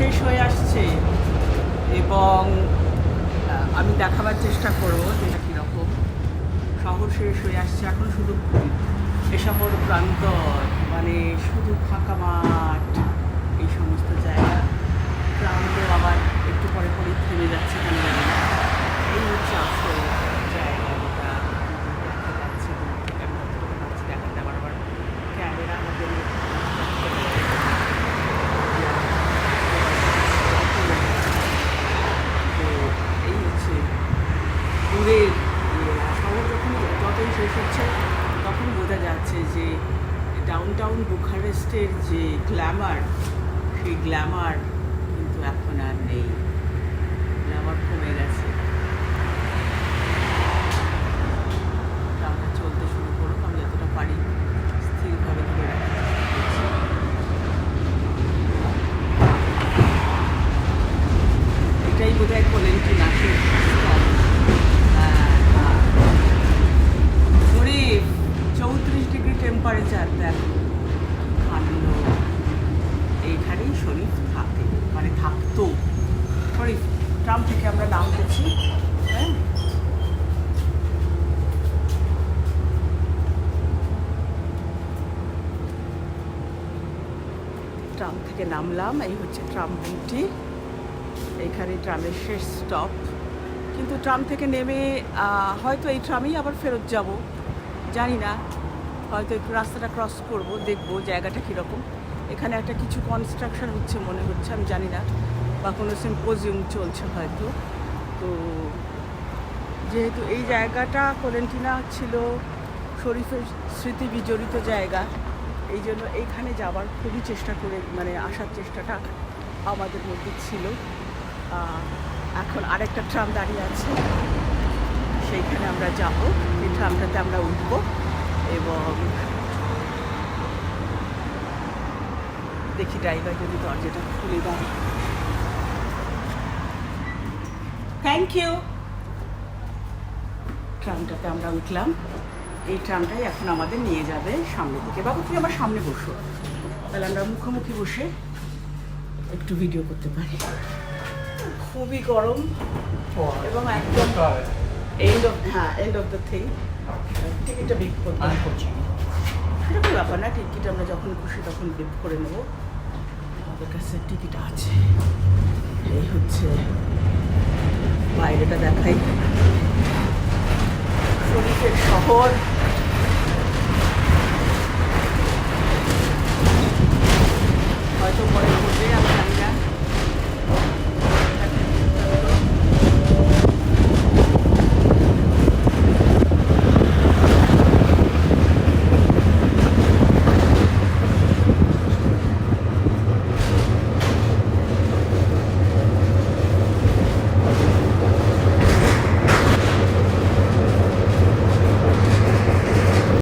শেষ হয়ে আসছে এবং আমি দেখাবার চেষ্টা করব যেটা কীরকম। শহর শেষ হয়ে আসছে, এখন শুধু এ শহর প্রান্তর মানে শুধু ফাঁকা মাঠ, এই সমস্ত জায়গা। প্রান্ত আবার একটু পরে পরে থেমে যাচ্ছে কেন জানি না এই হচ্ছে আসল জায়গা যেটা দেখা যাচ্ছে দূর থেকে আমি যতটুকু পাচ্ছি দেখাতে আমার আবার ক্যামেরা আমাদের তো এই হচ্ছে দূরের ইয়ে, শহর যখন যতই শেষ হচ্ছে তখন বোঝা যাচ্ছে যে ডাউন টাউন বুখারেস্টের যে গ্ল্যামার সেই গ্ল্যামার কিন্তু এখন আর নেই। গ্ল্যামার কমে গেছে। আমরা চলতে শুরু করুক আমি যতটা পারি স্থিরভাবে ধরে এটাই বোধ হয় কোলেন্টি নাচের টেম্পারেচার দেখো। ঠান্ডা এইখানেই শরীফ থাকে। মানে থাকতো। শরীফ, ট্রাম থেকে আমরা নামতেছি হ্যাঁ? ট্রাম থেকে নামলাম। এই হচ্ছে ট্রাম বিউটি এইখানে ট্রামের শেষ স্টপ। কিন্তু ট্রাম থেকে নেমে হয়তো এই ট্রামেই আবার ফেরত যাব। জানি না। হয়তো একটু রাস্তাটা ক্রস করব, দেখব জায়গাটা কীরকম। এখানে একটা কিছু কনস্ট্রাকশন হচ্ছে মনে হচ্ছে, আমি জানি না। বা কোনো সিম্পোজিয়াম চলছে হয়তো। তো যেহেতু এই জায়গাটা কোলেন্টিনা ছিল শরীফের স্মৃতি বিজড়িত জায়গা, এই জন্য এইখানে যাবার খুবই চেষ্টা করে মানে আসার চেষ্টাটা আমাদের মধ্যে ছিল। এখন আরেকটা ট্রাম দাঁড়িয়ে আছে। সেইখানে আমরা যাব। এই ট্রামটাতে আমরা উঠবো। এবং দেখি ড্রাইভার যদি দরজাটা খুলে দেয়। থ্যাংক ইউ ট্রামটাতে আমরা উঠলাম। এই ট্রামটাই এখন আমাদের নিয়ে যাবে সামনের দিকে। বাবু তুমি আমার সামনে বসো। তাহলে আমরা মুখোমুখি বসে একটু ভিডিও করতে পারি। খুবই গরম। এবং একদম এন্ড অফ হ্যাঁ এন্ড অফ দ্য থিং টিকিটটা বিক করতে সেটা কোনো ব্যাপার না? টিকিট আমরা যখন খুশি তখন বিক করে নেব? আমাদের কাছে টিকিট আছে। এই হচ্ছে বাইরেটা দেখাই। শরীফের শহর।